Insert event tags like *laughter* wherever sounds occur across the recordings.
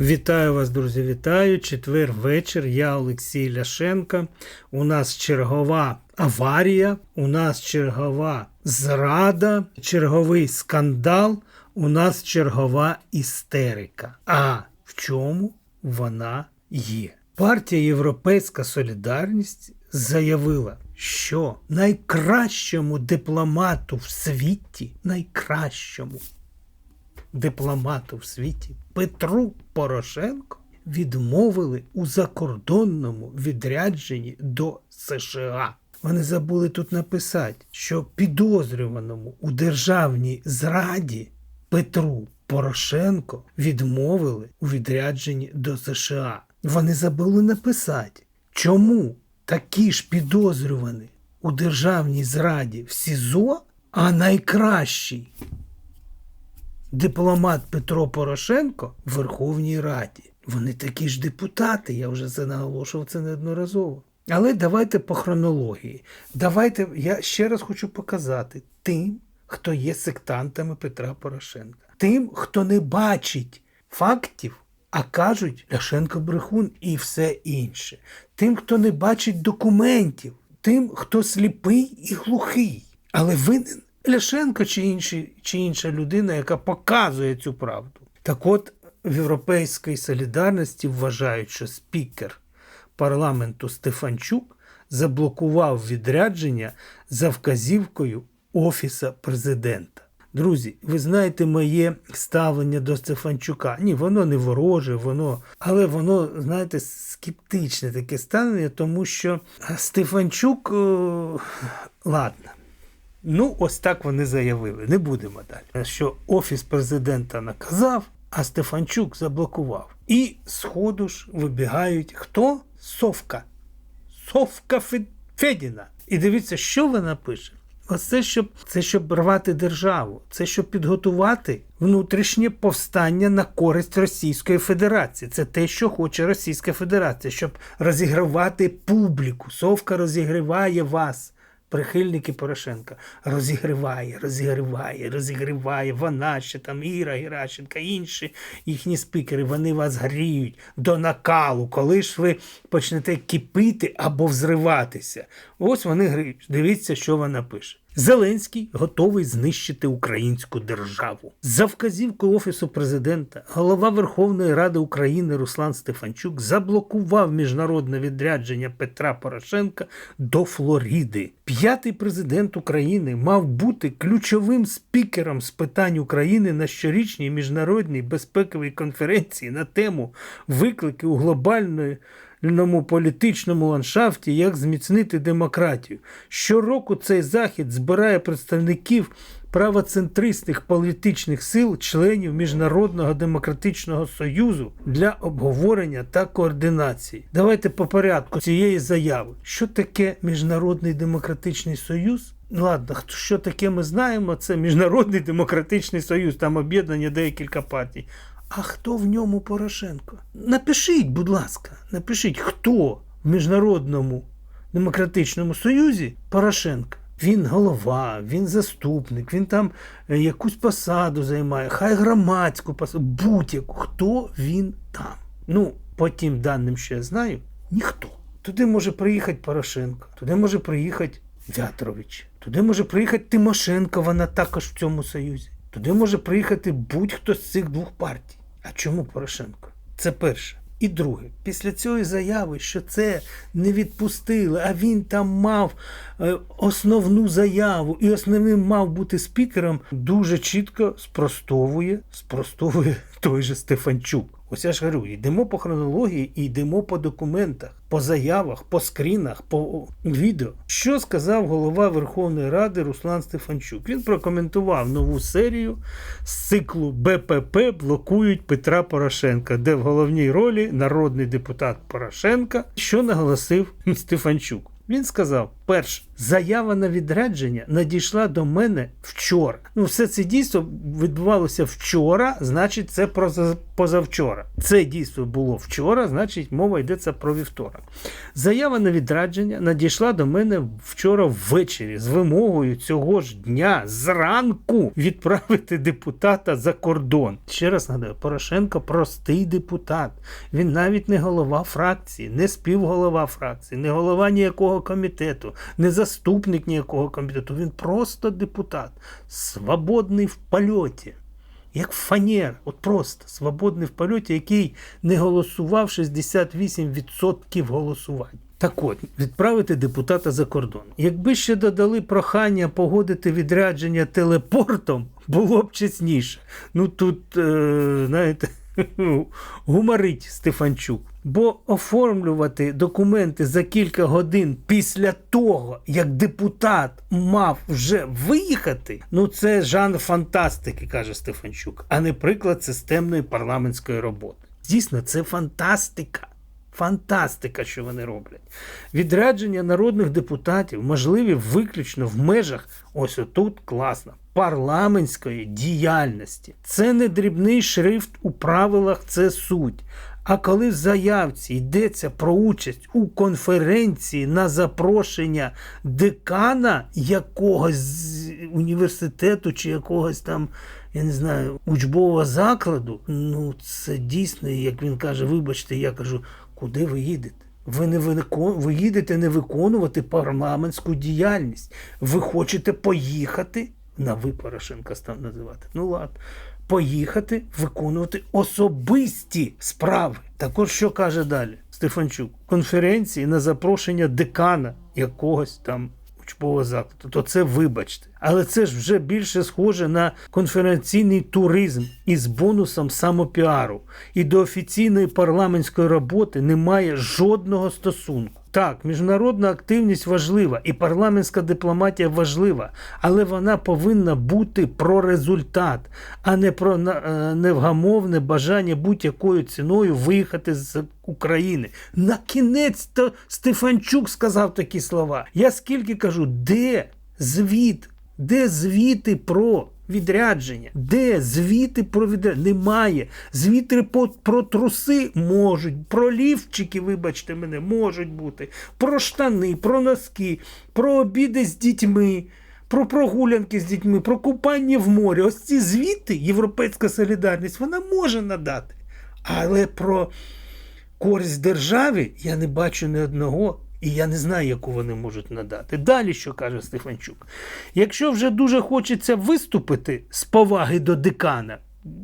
Вітаю вас, друзі, вітаю. Четвер вечір. Я Олексій Ляшенко. У нас чергова аварія, у нас чергова зрада, черговий скандал, у нас чергова істерика. А в чому вона є? Партія Європейська Солідарність заявила, що найкращому дипломату в світі, найкращому дипломату в світі Петру Порошенко відмовили у закордонному відрядженні до США. Вони забули тут написати, що підозрюваному у державній зраді Петру Порошенко відмовили у відрядженні до США. Вони забули написати, чому такі ж підозрювані у державній зраді в СІЗО, а найкращий дипломат Петро Порошенко в Верховній Раді. Вони такі ж депутати, я вже це наголошував це неодноразово. Але давайте по хронології. Давайте, я ще раз хочу показати тим, хто є сектантами Петра Порошенка, тим, хто не бачить фактів, а кажуть Ляшенко брехун і все інше. Тим, хто не бачить документів, тим, хто сліпий і глухий, але винен Ляшенко чи, інші, чи інша людина, яка показує цю правду. Так от в Європейській солідарності вважають, що спікер парламенту Стефанчук заблокував відрядження за вказівкою Офіса президента. Друзі, ви знаєте моє ставлення до Стефанчука. Ні, воно не вороже, воно, але воно, знаєте, скептичне таке ставлення, тому що Стефанчук, е, ладно. Ну, ось так вони заявили. Не будемо далі. Що офіс президента наказав, а Стефанчук заблокував. І сходу ж вибігають хто? Совка. Совка Федіна. І дивіться, що вона пише. Оце щоб це щоб рвати державу, це щоб підготувати внутрішнє повстання на користь Російської Федерації. Це те, що хоче Російська Федерація, щоб розігравати публіку. Совка розігріває вас прихильники Порошенка розігріває, розігріває, розігріває. Вона ще там Іра Геращенка, інші їхні спікери, вони вас гріють до накалу, коли ж ви почнете кипити або взриватися. Ось вони гріють. Дивіться, що вона пише. Зеленський готовий знищити українську державу. За вказівкою Офісу президента, голова Верховної Ради України Руслан Стефанчук заблокував міжнародне відрядження Петра Порошенка до Флориди. П'ятий президент України мав бути ключовим спікером з питань України на щорічній міжнародній безпековій конференції на тему виклики у глобальної політичному ландшафті, як зміцнити демократію. Щороку цей захід збирає представників правоцентристських політичних сил, членів Міжнародного демократичного союзу для обговорення та координації. Давайте по порядку цієї заяви. Що таке Міжнародний демократичний союз? Ладно, що таке ми знаємо? Це Міжнародний демократичний союз, там об'єднання декілька партій. А хто в ньому Порошенко? Напишіть, будь ласка, напишіть, хто в Міжнародному демократичному союзі Порошенка. Він голова, він заступник, він там е, якусь посаду займає, хай громадську посаду, будь-яку. Хто він там? Ну, по тим даним, що я знаю, ніхто. Туди може приїхати Порошенко, туди може приїхати Вятрович, туди може приїхати Тимошенко, вона також в цьому союзі. Туди може приїхати будь-хто з цих двох партій. А чому Порошенко? Це перше. І друге, після цієї заяви, що це не відпустили, а він там мав е, основну заяву і основним мав бути спікером, дуже чітко спростовує, спростовує той же Стефанчук. Ось я ж говорю, йдемо по хронології і йдемо по документах, по заявах, по скрінах, по відео. Що сказав голова Верховної Ради Руслан Стефанчук? Він прокоментував нову серію з циклу БПП блокують Петра Порошенка, де в головній ролі народний депутат Порошенка, що наголосив Стефанчук. Він сказав: перше, заява на відрядження надійшла до мене вчора. Ну, все це дійство відбувалося вчора, значить, це позавчора. Це дійство було вчора, значить, мова йдеться про вівторок. Заява на відрядження надійшла до мене вчора ввечері з вимогою цього ж дня зранку відправити депутата за кордон. Ще раз нагадаю, Порошенко простий депутат. Він навіть не голова фракції, не співголова фракції, не голова ніякого комітету, не заступник ніякого комітету. Він просто депутат, свободний в польоті. Як фанер, от просто свободний в польоті, який не голосував 68% голосувань. Так от, відправити депутата за кордон. Якби ще додали прохання погодити відрядження телепортом, було б чесніше. Ну тут, е, знаєте, *laughs* гуморить Стефанчук. Бо оформлювати документи за кілька годин після того, як депутат мав вже виїхати, ну це жанр фантастики, каже Стефанчук, а не приклад системної парламентської роботи. Дійсно, це фантастика. Фантастика, що вони роблять. Відрядження народних депутатів можливі виключно в межах, ось отут класно, парламентської діяльності. Це не дрібний шрифт у правилах, це суть. А коли в заявці йдеться про участь у конференції на запрошення декана якогось університету чи якогось там, я не знаю, учбового закладу, ну це дійсно, як він каже, вибачте, я кажу, куди ви їдете? Ви не викон... ви їдете не виконувати парламентську діяльність. Ви хочете поїхати на ви Порошенка став називати. Ну ладно. Поїхати виконувати особисті справи. Також що каже далі Стефанчук? Конференції на запрошення декана якогось там учбового закладу. То це вибачте. Але це ж вже більше схоже на конференційний туризм із бонусом самопіару. І до офіційної парламентської роботи немає жодного стосунку. Так, міжнародна активність важлива і парламентська дипломатія важлива, але вона повинна бути про результат, а не про невгамовне бажання будь-якою ціною виїхати з України. На кінець то Стефанчук сказав такі слова. Я скільки кажу, де звіт? Де звіти про відрядження? Де звіти про відрядження? Немає. Звіти про, труси можуть, про лівчики, вибачте мене, можуть бути, про штани, про носки, про обіди з дітьми. Про прогулянки з дітьми, про купання в морі. Ось ці звіти, Європейська солідарність, вона може надати. Але про користь державі я не бачу ні одного і я не знаю, яку вони можуть надати. Далі, що каже Стефанчук, якщо вже дуже хочеться виступити з поваги до декана,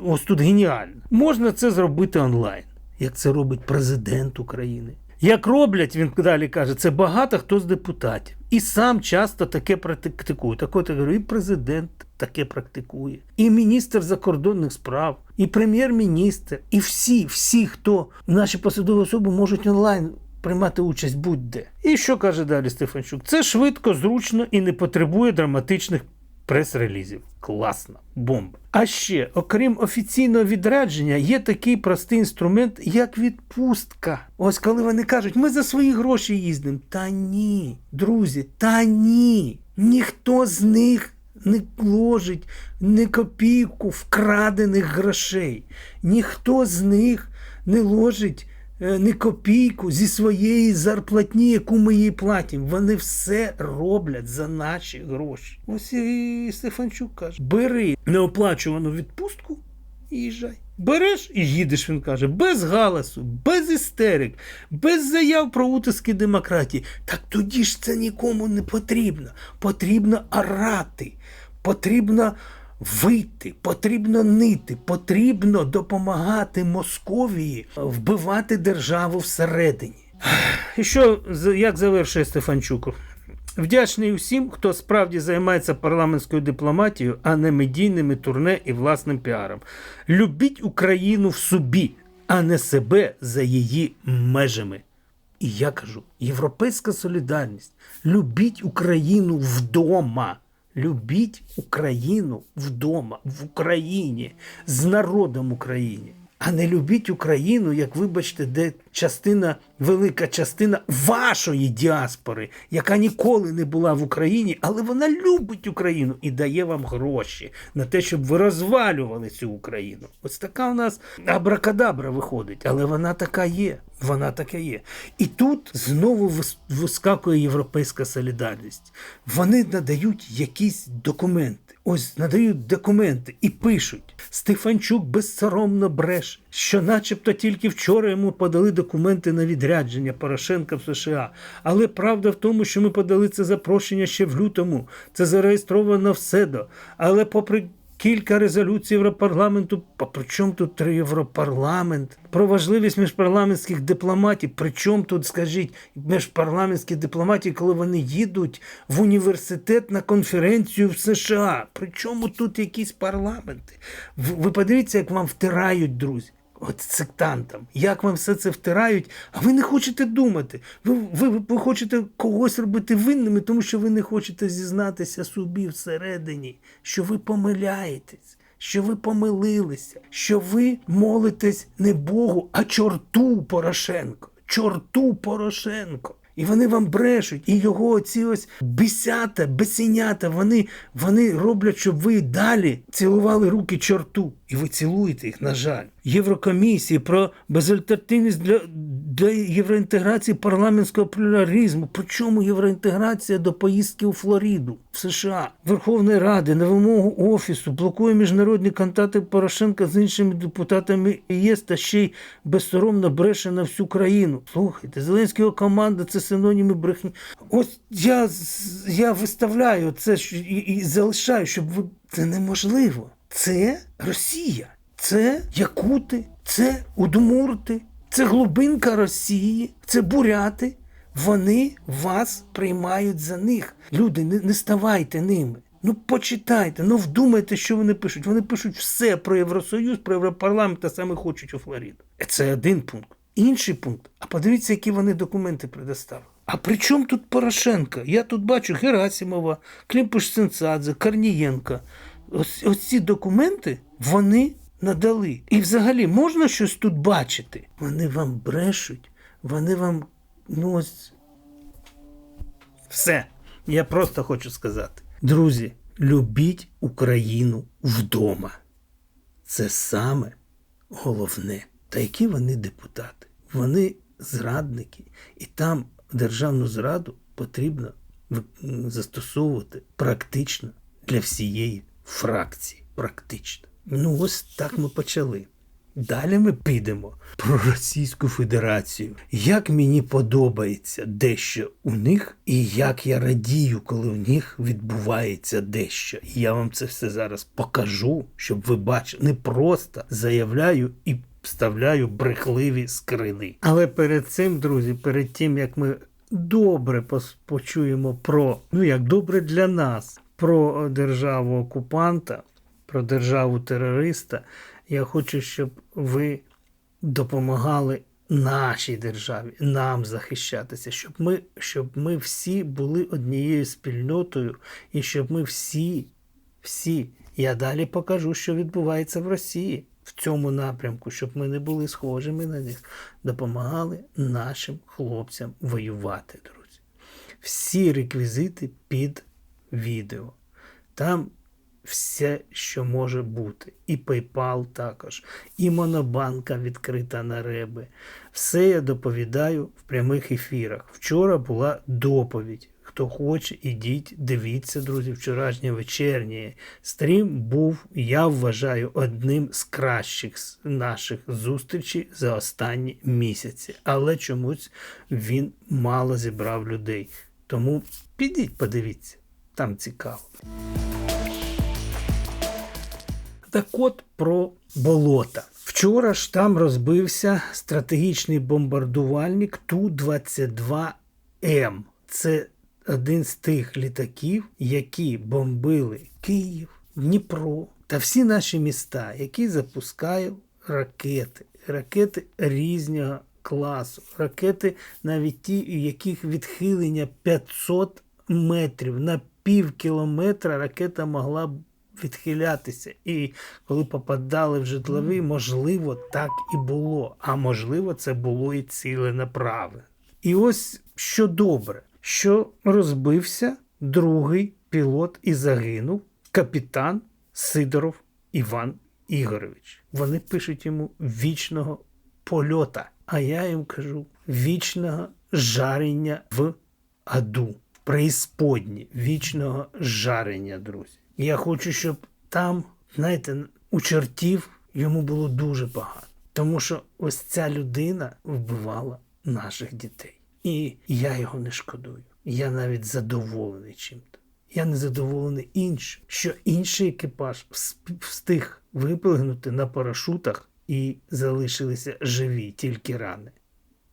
ось тут геніально, можна це зробити онлайн, як це робить президент України. Як роблять, він далі каже, це багато хто з депутатів. І сам часто таке практикує. Так от я говорю, і президент таке практикує, і міністр закордонних справ, і прем'єр-міністр, і всі, всі, хто наші посадові особи можуть онлайн приймати участь будь-де. І що каже далі Стефанчук? Це швидко, зручно і не потребує драматичних прес-релізів. Класно, бомба. А ще, окрім офіційного відрядження, є такий простий інструмент, як відпустка. Ось коли вони кажуть, ми за свої гроші їздимо. Та ні, друзі, та ні. Ніхто з них. Не ложить ні копійку вкрадених грошей. Ніхто з них не ложить не копійку зі своєї зарплатні, яку ми їй платимо. Вони все роблять за наші гроші. Ось і Стефанчук каже: бери неоплачувану відпустку і їжджай. Береш і їдеш, він каже, без галасу, без істерик, без заяв про утиски демократії. Так тоді ж це нікому не потрібно. Потрібно орати, потрібно вийти, потрібно нити, потрібно допомагати Московії вбивати державу всередині. І що як завершує Стефанчук? Вдячний усім, хто справді займається парламентською дипломатією, а не медійними турне і власним піаром. Любіть Україну в собі, а не себе за її межами. І я кажу: європейська солідарність. Любіть Україну вдома. Любіть Україну вдома, в Україні, з народом України. А не любіть Україну, як вибачте, де частина, велика частина вашої діаспори, яка ніколи не була в Україні, але вона любить Україну і дає вам гроші на те, щоб ви розвалювали цю Україну. Ось така у нас абракадабра виходить, але вона така є. Вона така є. І тут знову вискакує європейська солідарність. Вони надають якісь документи. Ось надають документи і пишуть: Стефанчук безсоромно бреше, що, начебто, тільки вчора йому подали документи на відрядження Порошенка в США. Але правда в тому, що ми подали це запрошення ще в лютому. Це зареєстровано в СЕДО. Але попри Кілька резолюцій Європарламенту. А при чому тут три Європарламент? Про важливість міжпарламентських дипломатів. При чому тут, скажіть, міжпарламентські дипломатії, коли вони їдуть в університет на конференцію в США? При чому тут якісь парламенти? Ви подивіться, як вам втирають, друзі. От сектантам, як вам все це втирають, а ви не хочете думати. Ви, ви, ви хочете когось робити винними, тому що ви не хочете зізнатися собі всередині, що ви помиляєтесь, що ви помилилися, що ви молитесь не Богу, а чорту Порошенко. Чорту Порошенко. І вони вам брешуть, і його оці ось бісята, бесенята, вони, вони роблять, щоб ви далі цілували руки чорту. І ви цілуєте їх, на жаль. Єврокомісії про безальтернативність для, для євроінтеграції парламентського плюралізму. Причому євроінтеграція до поїздки у Флориду в США Верховної Ради на вимогу офісу блокує міжнародні контакти Порошенка з іншими депутатами ЄС та ще й безсоромно бреше на всю країну. Слухайте, Зеленський його команда це синоніми брехні. Ось я, я виставляю це і, і залишаю, щоб ви це неможливо. Це Росія, це Якути, це Удмурти, це глибинка Росії, це буряти. Вони вас приймають за них. Люди, не, не ставайте ними. Ну почитайте, ну вдумайте, що вони пишуть. Вони пишуть все про Євросоюз, про Європарламент та саме хочуть у Флориду. Це один пункт. Інший пункт. А подивіться, які вони документи предоставили. А при чому тут Порошенко? Я тут бачу Герасимова, Клімпуш Сенцадзе, Корнієнка. Ось, ось ці документи вони надали. І взагалі можна щось тут бачити? Вони вам брешуть, вони вам. Ну ось. Все. Я просто хочу сказати. Друзі, любіть Україну вдома. Це саме головне. Та які вони депутати? Вони зрадники. І там державну зраду потрібно застосовувати практично для всієї фракції. Практично. Ну, ось так ми почали. Далі ми підемо про Російську Федерацію. Як мені подобається дещо у них, і як я радію, коли у них відбувається дещо. І я вам це все зараз покажу, щоб ви бачили. Не просто заявляю і вставляю брехливі скрини. Але перед цим, друзі, перед тим як ми добре почуємо про ну як добре для нас, про державу окупанта, про державу терориста. Я хочу, щоб ви допомагали нашій державі, нам захищатися, щоб ми, щоб ми всі були однією спільнотою, і щоб ми всі, всі, я далі покажу, що відбувається в Росії в цьому напрямку, щоб ми не були схожими на них, допомагали нашим хлопцям воювати, друзі. Всі реквізити під відео. Там все, що може бути. І PayPal також, і Монобанка відкрита на реби. Все я доповідаю в прямих ефірах. Вчора була доповідь. Хто хоче, ідіть, дивіться, друзі. Вчорашнє вечірнє стрім був, я вважаю, одним з кращих наших зустрічей за останні місяці. Але чомусь він мало зібрав людей. Тому підіть, подивіться, там цікаво. Так от про болота. Вчора ж там розбився стратегічний бомбардувальник Ту-22М. Це один з тих літаків, які бомбили Київ, Дніпро та всі наші міста, які запускають ракети. Ракети різного класу. Ракети, навіть ті, у яких відхилення 500 метрів на пів кілометра ракета могла б відхилятися. І коли попадали в житлові, можливо, так і було. А можливо, це було і ціленаправлено. І ось що добре, що розбився другий пілот і загинув капітан Сидоров Іван Ігорович. Вони пишуть йому вічного польота. А я їм кажу вічного жарення в аду, в преісподні, вічного жарення, друзі. Я хочу, щоб там, знаєте, у чортів йому було дуже погано. Тому що ось ця людина вбивала наших дітей. І я його не шкодую. Я навіть задоволений чим-то. Я не задоволений іншим, що інший екіпаж встиг виплигнути на парашутах і залишилися живі, тільки рани.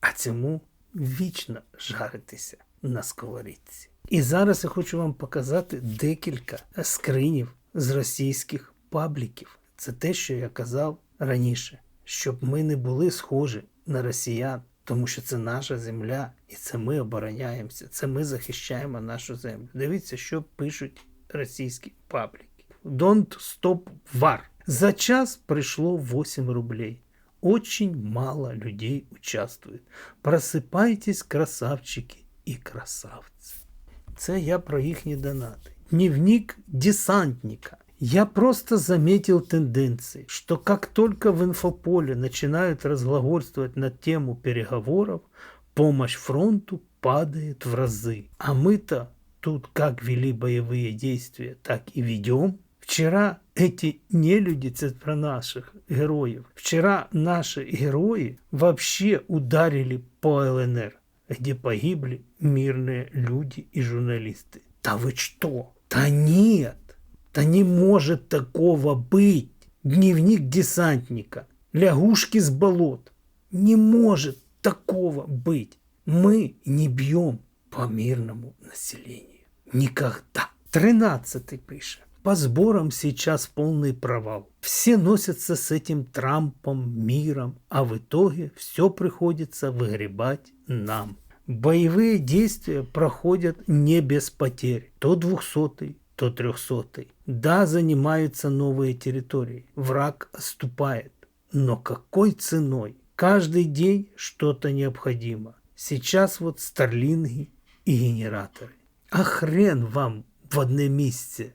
А цьому вічно жаритися на сковорідці. І зараз я хочу вам показати декілька скринів з російських пабліків. Це те, що я казав раніше, щоб ми не були схожі на росіян, тому що це наша земля, і це ми обороняємося, це ми захищаємо нашу землю. Дивіться, що пишуть російські пабліки. Don't stop war. За час пришло 8 рублей. Очень мало людей участвует. Просипайтесь, красавчики і красавці. Це я про їхні донати. Дневник десантника. Я просто заметил тенденции, что как только в инфополе начинают разглагольствовать на тему переговоров, помощь фронту падает в разы. А мы-то тут как вели боевые действия, так и ведем. Вчера эти нелюди, це про наших героїв, вчера наши герои вообще ударили по ЛНР, где погибли мирные люди и журналисты. Да вы что? Да нет! Да не может такого быть! Дневник десантника, лягушки с болот. Не может такого быть. Мы не бьем по мирному населению. Никогда. Тринадцатый пишет. По сборам сейчас полный провал. Все носятся с этим Трампом, миром, а в итоге все приходится выгребать нам. Боевые действия проходят не без потерь. То двухсотый, то трехсотый. Да, занимаются новые территории. Враг отступает. Но какой ценой? Каждый день что-то необходимо. Сейчас вот старлинги и генераторы. А хрен вам в одне місце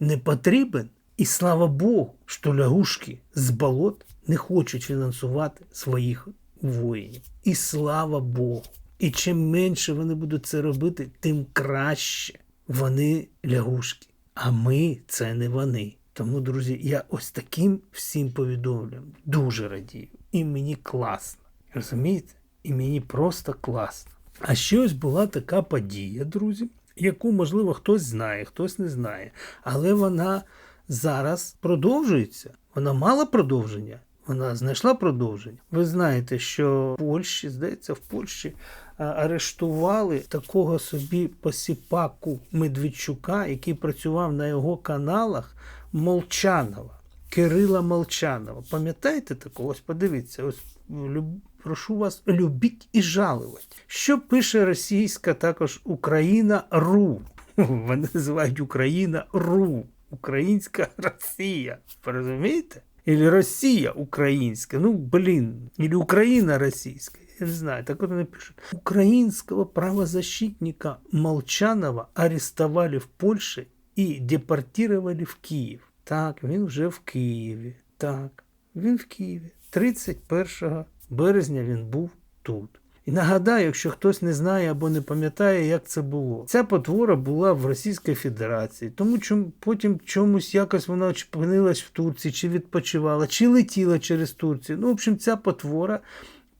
не потрібен? І слава Богу, що лягушки з болот не хочуть фінансувати своїх воїнів. І слава Богу. І чим менше вони будуть це робити, тим краще. Вони лягушки. А ми це не вони. Тому, друзі, я ось таким всім повідомлям дуже радію. І мені класно. Розумієте? І мені просто класно. А ще ось була така подія, друзі, яку, можливо, хтось знає, хтось не знає. Але вона зараз продовжується. Вона мала продовження. Вона знайшла продовження. Ви знаєте, що в Польщі, здається, в Польщі арештували такого собі посіпаку Медведчука, який працював на його каналах Молчанова. Кирила Молчанова. Пам'ятаєте такого? Ось подивіться, ось люб- прошу вас, любіть і жалувати. Що пише російська також Україна РУ? *laughs* Вони називають Україна РУ. Українська Росія. Розумієте? Или Росія українська. Ну, блін, или Україна російська. Я не знаю, так вот они пишут. Украинского правозащитника Молчанова арестовали в Польше и депортировали в Київ. Так, він вже в Києві. Так, він в Києві. 31 березня він був тут. І нагадаю, якщо хтось не знає або не пам'ятає, як це було. Ця потвора була в Російській Федерації, тому чому потім чомусь якось вона опинилась в Турції, чи відпочивала, чи летіла через Турцію. Ну, в общем, ця потвора.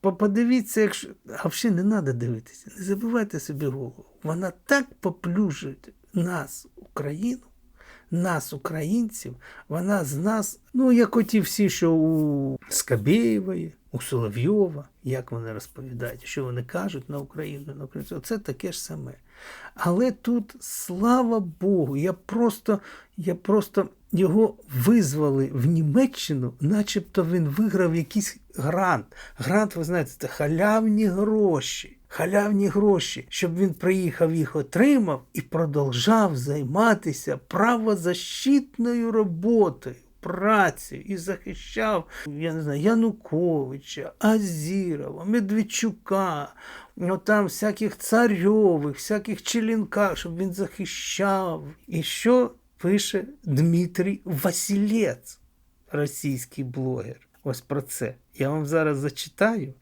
Подивіться, якщо. А взагалі не треба дивитися. Не забивайте собі голову. Вона так поплюжує нас, Україну, нас, українців, вона з нас, ну, як оті всі, що у Скабєєвої, у Соловйова, як вони розповідають, що вони кажуть на Україну, на Україну. Це таке ж саме. Але тут, слава Богу, я просто, я просто його визвали в Німеччину, начебто він виграв якийсь грант. Грант, ви знаєте, це халявні гроші. Халявні гроші, щоб він приїхав їх отримав і продовжав займатися правозащитною роботою. Працею і захищав, я не знаю, Януковича, Азірова, Медведчука, ну там всяких царьових, всяких Челінка, щоб він захищав. І що пише Дмитрій Василець, російський блогер? Ось про це. Я вам зараз зачитаю,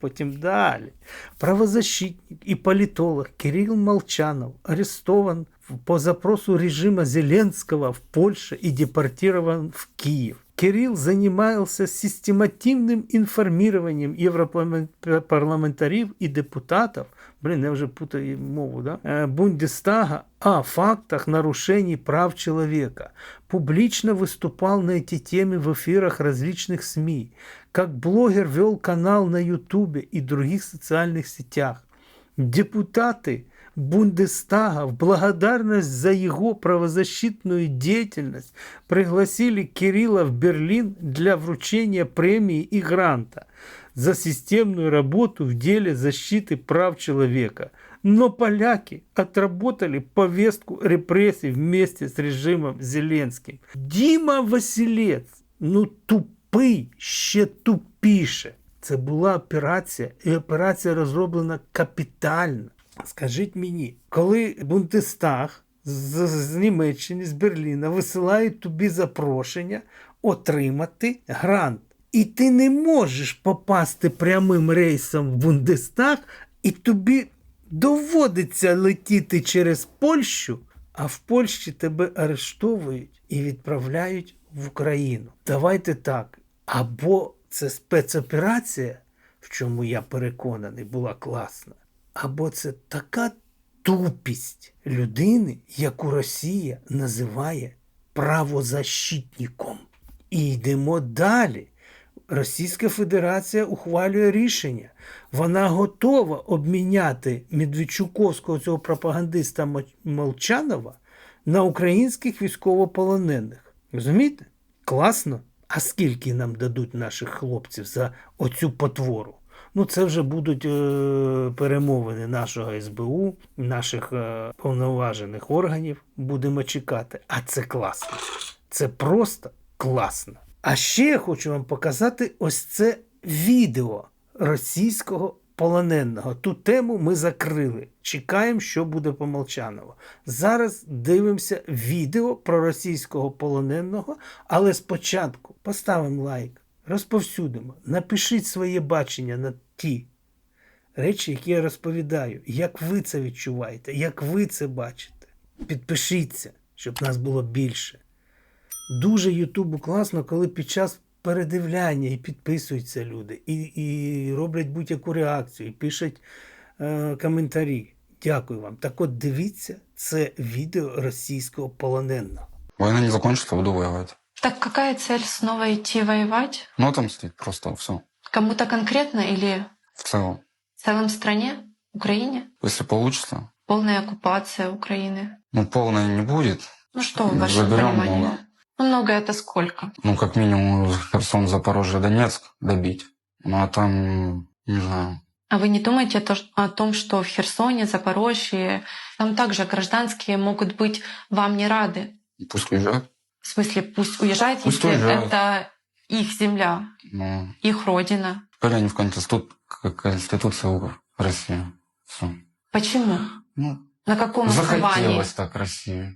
потім далі. Правозащитник и политолог Кирилл Молчанов арестован по запросу режима Зеленского в Польше и депортирован в Киев. Кирилл занимался системативным информированием европарламентарів и депутатов, блин, я вже путаю мову, да? э, Бундестага о фактах нарушений прав человека. Публично выступал на эти темы в эфирах различных СМИ. Как блогер вел канал на Ютубе и других социальных сетях. Депутаты Бундестага в благодарность за его правозащитную деятельность пригласили Кирилла в Берлин для вручения премии и гранта за системную работу в деле защиты прав человека. Но поляки отработали повестку репрессий вместе с режимом Зеленским. Дима Василець, ну тупий, ще тупіше. Це була операція, і операція розроблена капітально. Скажіть мені, коли Бундестаг з, з Німеччини, з Берліна висилають тобі запрошення отримати грант. І ти не можеш попасти прямим рейсом в Бундестаг, і тобі доводиться летіти через Польщу, а в Польщі тебе арештовують і відправляють в Україну. Давайте так. Або це спецоперація, в чому я переконаний, була класна, або це така тупість людини, яку Росія називає правозащитником. І йдемо далі. Російська Федерація ухвалює рішення. Вона готова обміняти Медведчуковського цього пропагандиста Молчанова на українських військовополонених. Розумієте? Класно. А скільки нам дадуть наших хлопців за оцю потвору? Ну, це вже будуть е, перемовини нашого СБУ, наших е, повноважених органів. Будемо чекати. А це класно. Це просто класно. А ще я хочу вам показати ось це відео російського полоненого. Ту тему ми закрили. Чекаємо, що буде по Молчанову. Зараз дивимося відео про російського полоненого, але спочатку поставимо лайк, розповсюдимо, напишіть своє бачення на ті речі, які я розповідаю. Як ви це відчуваєте, як ви це бачите. Підпишіться, щоб нас було більше. Дуже Ютубу класно, коли під час передивляння і підписуються люди, і, і роблять будь-яку реакцію, і пишуть е, коментарі. Дякую вам. Так от дивіться це відео російського полоненого. Война не закончится, буду воевать. Так какая цель снова идти воевать? Ну, отомстить просто все. Кому-то конкретно или В целом. в целом стране? Украине? Если получится. Полная оккупация Украины? Ну, полной не будет. Ну что в вашем заберем понимании? много. Ну, много это сколько? Ну, как минимум, Херсон, Запорожье, Донецк добить. Ну, а там, не знаю. А вы не думаете о том, что в Херсоне, Запорожье, там также гражданские могут быть вам не рады? Пусть уезжают. В смысле, пусть уезжают, Пусть если уезжают. это их земля, Ну, их родина. теперь они в конститут... к- Конституции у- России. Все. Почему? Ну, На каком основании? захотелось так России.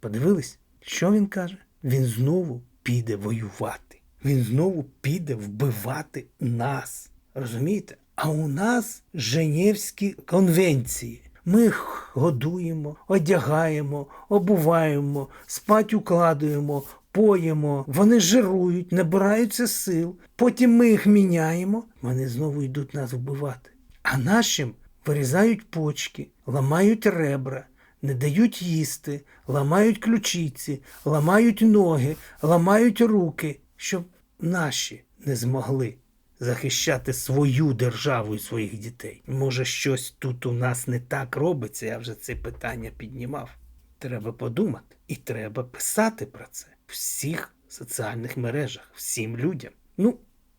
Подивились, що він каже? Він знову піде воювати. Він знову піде вбивати нас. Розумієте? А у нас Женевські конвенції. Ми їх годуємо, одягаємо, обуваємо, спать укладуємо, поїмо. Вони жирують, набираються сил. Потім ми їх міняємо. Вони знову йдуть нас вбивати. А нашим вирізають почки, ламають ребра, не дають їсти, ламають ключиці, ламають ноги, ламають руки, щоб наші не змогли захищати свою державу і своїх дітей. Може, щось тут у нас не так робиться, я вже це питання піднімав. Треба подумати і треба писати про це в всіх соціальних мережах, всім людям. Ну,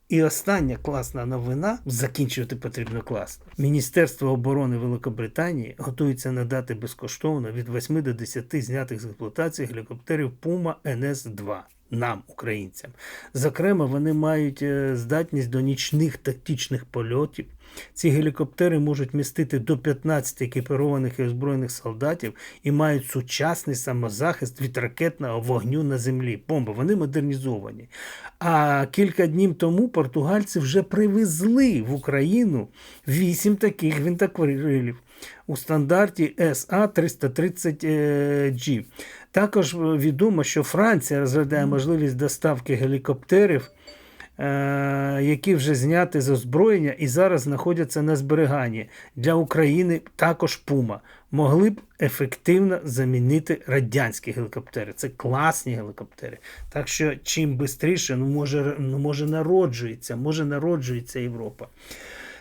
І остання класна новина закінчувати потрібно класно. Міністерство оборони Великобританії готується надати безкоштовно від 8 до 10 знятих з експлуатації гелікоптерів Puma NS-2 нам, українцям. Зокрема, вони мають е, здатність до нічних тактичних польотів. Ці гелікоптери можуть містити до 15 екіпірованих і озброєних солдатів і мають сучасний самозахист від ракетного вогню на землі. Бомба, вони модернізовані. А кілька днів тому португальці вже привезли в Україну 8 таких гвинтокрилів у стандарті SA-330G. Також відомо, що Франція розглядає можливість доставки гелікоптерів, е, які вже зняті з озброєння і зараз знаходяться на зберіганні. Для України також Пума могли б ефективно замінити радянські гелікоптери. Це класні гелікоптери. Так що чим швидше, ну може, ну може народжується, може народжується Європа.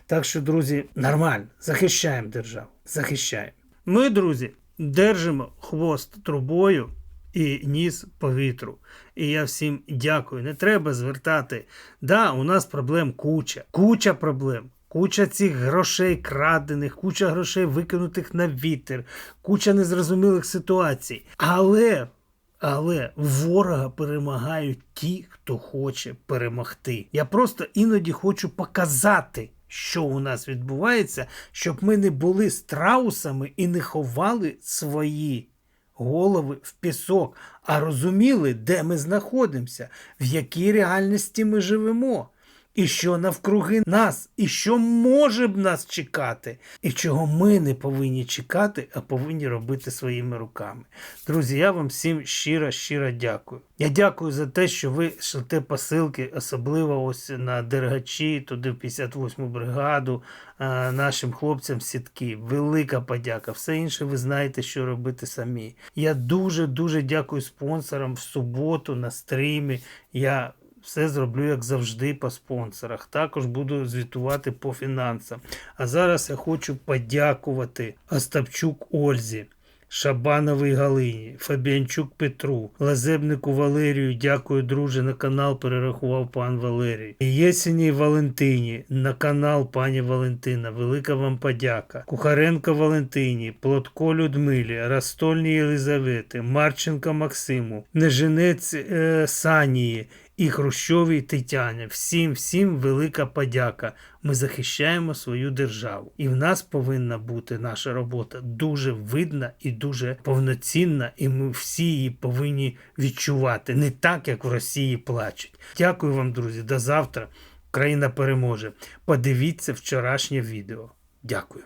Так що, друзі, нормально, захищаємо державу, захищаємо. Ми, друзі, держимо хвост трубою і ніс по вітру. І я всім дякую. Не треба звертати. Да, у нас проблем куча, куча проблем. Куча цих грошей крадених, куча грошей викинутих на вітер, куча незрозумілих ситуацій. Але, але ворога перемагають ті, хто хоче перемогти. Я просто іноді хочу показати, що у нас відбувається, щоб ми не були страусами і не ховали свої голови в пісок, а розуміли, де ми знаходимося, в якій реальності ми живемо. І що навкруги нас, і що може б нас чекати, і чого ми не повинні чекати, а повинні робити своїми руками. Друзі, я вам всім щиро, щиро дякую. Я дякую за те, що ви шлете посилки, особливо ось на Дергачі, туди в 58-му бригаду, нашим хлопцям сітки. Велика подяка. Все інше ви знаєте, що робити самі. Я дуже дуже дякую спонсорам в суботу на стрімі. Я все зроблю, як завжди, по спонсорах. Також буду звітувати по фінансам. А зараз я хочу подякувати Остапчук Ользі. Шабановій Галині, Фабіанчук Петру, Лазебнику Валерію, дякую, друже, на канал перерахував пан Валерій. Єсеній Валентині, на канал пані Валентина, велика вам подяка. Кухаренко Валентині, Плотко Людмилі, Растольній Єлизавети, Марченко Максиму, Неженець е, Санії і Хрущовій Тетяні. Всім, всім велика подяка. Ми захищаємо свою державу. І в нас повинна бути наша робота дуже видна і дуже повноцінна, і ми всі її повинні відчувати. Не так, як в Росії плачуть. Дякую вам, друзі. До завтра. Україна переможе. Подивіться вчорашнє відео. Дякую.